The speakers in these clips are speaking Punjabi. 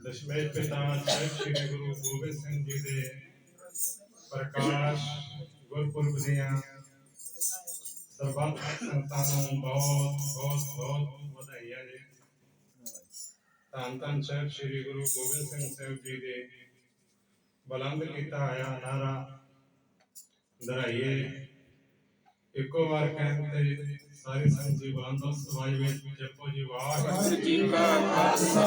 ਦਸ਼ਮੇਸ਼ ਪਿਤਾ ਸਾਹਿਬ ਸ੍ਰੀ ਗੁਰੂ ਗੋਬਿੰਦ ਸਿੰਘ ਜੀ ਦੇ ਪ੍ਰਕਾਸ਼ ਗੁਰਪੁਰਬ ਦੀਆਂ ਸਰਬੱਤ ਸੰਤਾਂ ਨੂੰ ਬਹੁਤ ਬਹੁਤ ਬਹੁਤ ਵਧਾਈਆਂ ਜੀ ਧੰਨ ਧੰਨ ਸਾਹਿਬ ਸ੍ਰੀ ਗੁਰੂ ਗੋਬਿੰਦ ਸਿੰਘ ਸਾਹਿਬ ਜੀ ਦੇ ਬੁਲੰਦ ਕੀਤਾ ਹੋਇਆ ਨਾਰਾ ਦੁਹਰਾਈਏ ਇੱਕੋ ਵਾਰ ਕਹਿੰਦੇ ਸਾਰੀ ਜੀ ਬੁਲੰਦ ਸਮਾਜ ਵਿੱਚ ਜਪੋ ਜੀ ਵਾਹਿਗੁਰੂ ਜੀ ਕਾ ਖਾਲਸਾ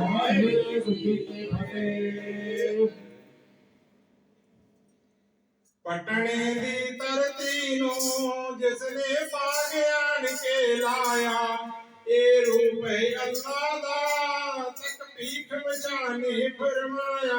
ਵਾਹਿਗੁਰੂ ਜੀ ਕੀ ਫਤਿਹ। ਪਟਣੇ ਦੀ ਧਰਤੀ ਨੂੰ ਜਿਸ ਨੇ ਬਾਗਿਆਨ ਕੇ ਲਾਇਆ ਇਹ ਰੂਪ ਹੈ ਅੱਲਾ ਦਾ। ਤੱਕ ਭੀਖ ਮਚਾਨੇ ਫਰਮਾਇਆ।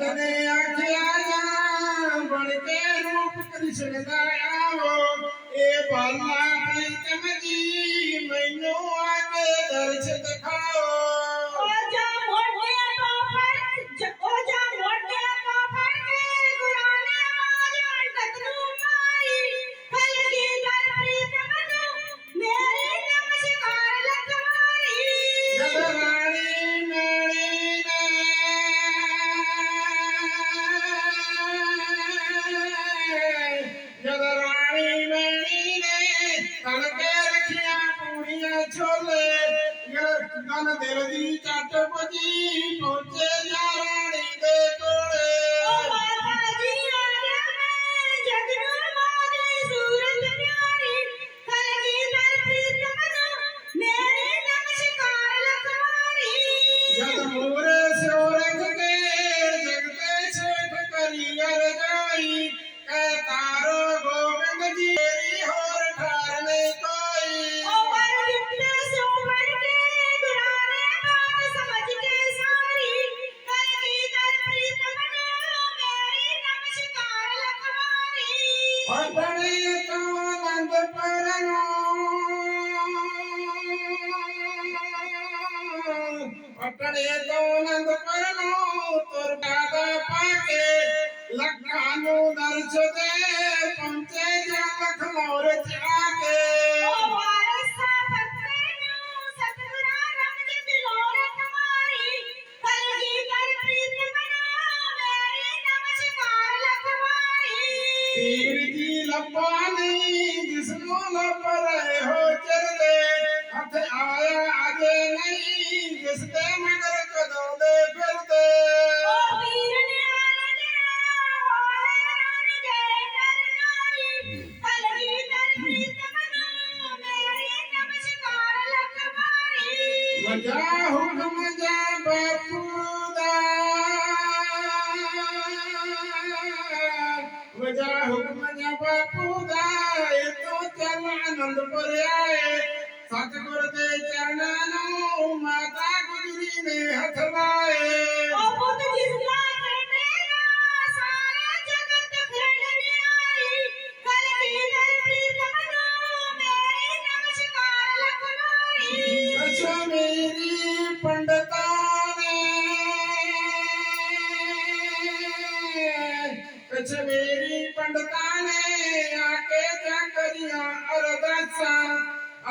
اڳيان من کي روپ ڪرشن سان اعليٰ مچي தேவதி கட்டபதி ಪಟ್ಟಣೆಯೋ ನಂದು ಪರನು ತುರ್ಗಾದ ಪಾಕೆ ಲಕ್ಕಾನು ನರ್ಸದೆ ಪಂಚೆ ಜಾಲಕ ಮೌರ್ಯ ਜਿਸ ਨੂੰ ਲੱਭ ਰਹੇ ਹੋ ਚਰਦੇ ਹੱਥ ਆਇਆ ਅਜੇ ਨਹੀਂ ਜਿਸ ਦੇ ਮਗਰ ਕਦੋਂ ਦੇ ਫਿਰਦੇ। ਓ ਵੀਰ ਨਿਆਣਾ ਜਿਹੜਾ ਹੋਏ ਰਨ ਗਏ ਨਰ ਨਾਰੀ ਕਲਗੀ ਪ੍ਰੀਤ ਬਨਾ ਮੇਰੇ ਨਮਸਕਾਰ ਲਖਵਾਰੀ। ਵਜਾ ਹੁਕਮ ਜਾ ਬਾਪੂ ਦਾ ਵਜਾ ਹੁਕਮ ਜਾ ਬਾਪੂ ਤੋਂ ਚੱਲ ਆਨੰਦਪੁਰ ਸਤਿਗੁਰ ਦੇ ਚਰਨਾਂ ਨੂੰ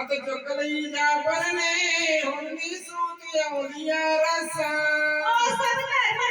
ਅਤੇ ਚੁੱਕ ਲਈ ਜਾ ਬਰਨੇ ਹੁਣ ਦੀ ਸੂਤ ਆਉਂਦੀਆਂ ਰਸਾਂ। ਓ ਸਭ ਧਰਮ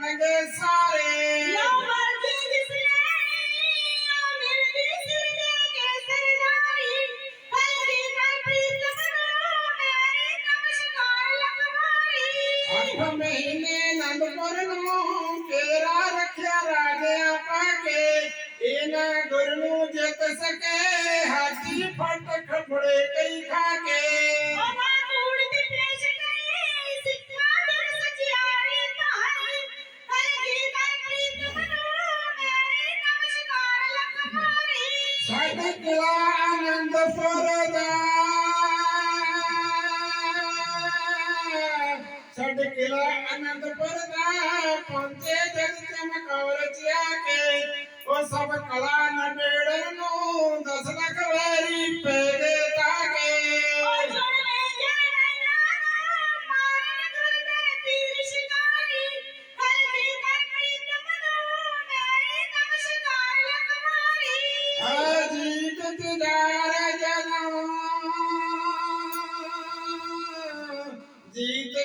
Like this. ਸਾਡੇ ਕਿਲਾ ਆਨੰਦਪੁਰ ਦਾ ਸਾਡੇ ਕਿਲਾ ਆਨੰਦਪੁਰ ਦਾ ਪਹੁੰਚੇ ਜਦ ਚਮਕੌਰ ਚ ਆ ਕੇ, ਉਹ ਸਭ ਕਲਾ ਨਬੇੜਨ ਨੂੰ ਦਸ ਲੱਖ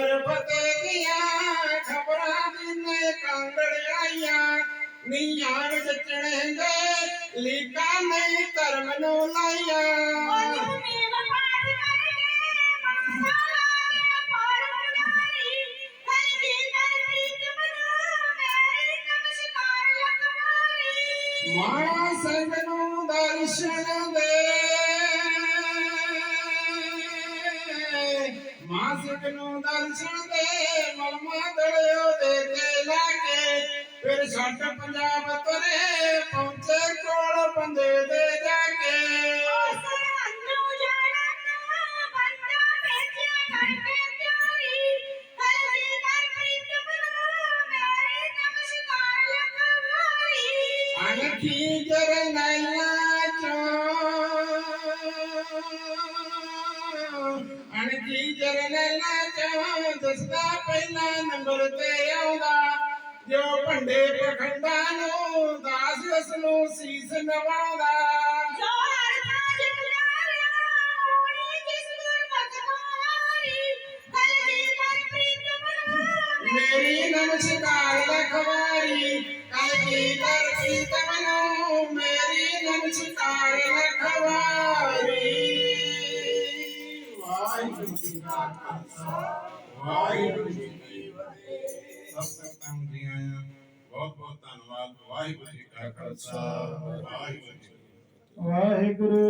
ਜੋਰਾਵਰ ਫਤਿਹ ਦੀਆਂ ਖਬਰਾਂ ਦਿਨੇ ਕਾਂਗੜ ਆਈਆਂ। ਨੀਆਂ ਵਿੱਚ ਚੜੇਂਗੇ ਲੀਕਾ ਨਹੀਂ ਧਰਮ ਨੂੰ ਲਾਈਆਂ। ਜੋ ਮੇਵ ਪਾਠ ਕਰਕੇ ਮਾਲਾ ਦੇ ਪਾਰ ਉਡਾਰੀ ਕਲਗੀ ਕਰਨੀ ਤਮਨਾ ਮੇਰੇ ਨਮਸਕਾਰ ਲੱਖ ਮਾਰੀ ਮਾਂ ਸੰਗ ਨੂੰ ਦਰਸ਼ਨ ਦੇ ਮਾਂ ਸੰਗ ਨੂੰ ਦਰਸ਼ਨ ਦੇ ਮਲਮਾ ਦੜਿਓ ਦੇ ਕੇ ਲਾ ਕੇ ਫਿਰ ਛੱਡ ਪੰਜਾਬ ਤੁਰੇ ਪਹੁੰਚੇ ਕੋਲ ਬੰਦੇ ਦੇ ਜਾ ਕੇ ਓ ਸਰਹੰਦੂ ਜਾਣਾ ਅਣਖੀ ਜਰਨੈਲਾਂ ਚੋਂ ਦਸਦਾ ਪਹਿਲਾ ਨੰਬਰ ਤੇ ਆਉਂਦਾ ਜੋ ਭੰਡੇ ਪਖੰਡਾਂ ਨੂੰ ਦਾਸ ਉਸ ਨੂੰ ਸੀਸ ਨਵਾਉਂਦਾ ਜੋ ਹਰ ਰਾਜ ਪੁਜਾਰਿਆ ਹੋਣੀ ਜਿਸ ਗੁਰਮਤਿ ਮਾਰੀ ਕਲਗੀ ਕਰਨੀ ਤਮਨਾ ਮੇਰੀ ਨਮਸਕਾਰ ਲਖਵਾਰੀ ਕਲ ਕੀ ਕਰ ਪ੍ਰੀਤਮ ਨੂੰ ਮੇਰੀ ਨਮਸਕਾਰ ਵਾਹਿਗੁਰੂ ਜੀ ਕੀ ਫਤਿਹ। ਸਭ ਸੰਗਤਾਂ ਜੀ ਆਇਆਂ ਬਹੁਤ ਬਹੁਤ ਧੰਨਵਾਦ। ਵਾਹਿਗੁਰੂ ਜੀ ਕਾ ਖਾਲਸਾ। ਵਾਹਿਗੁਰੂ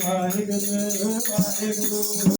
ਵਾਹਿਗੁਰੂ ਵਾਹਿਗੁਰੂ ਵਾਹਿਗੁਰੂ।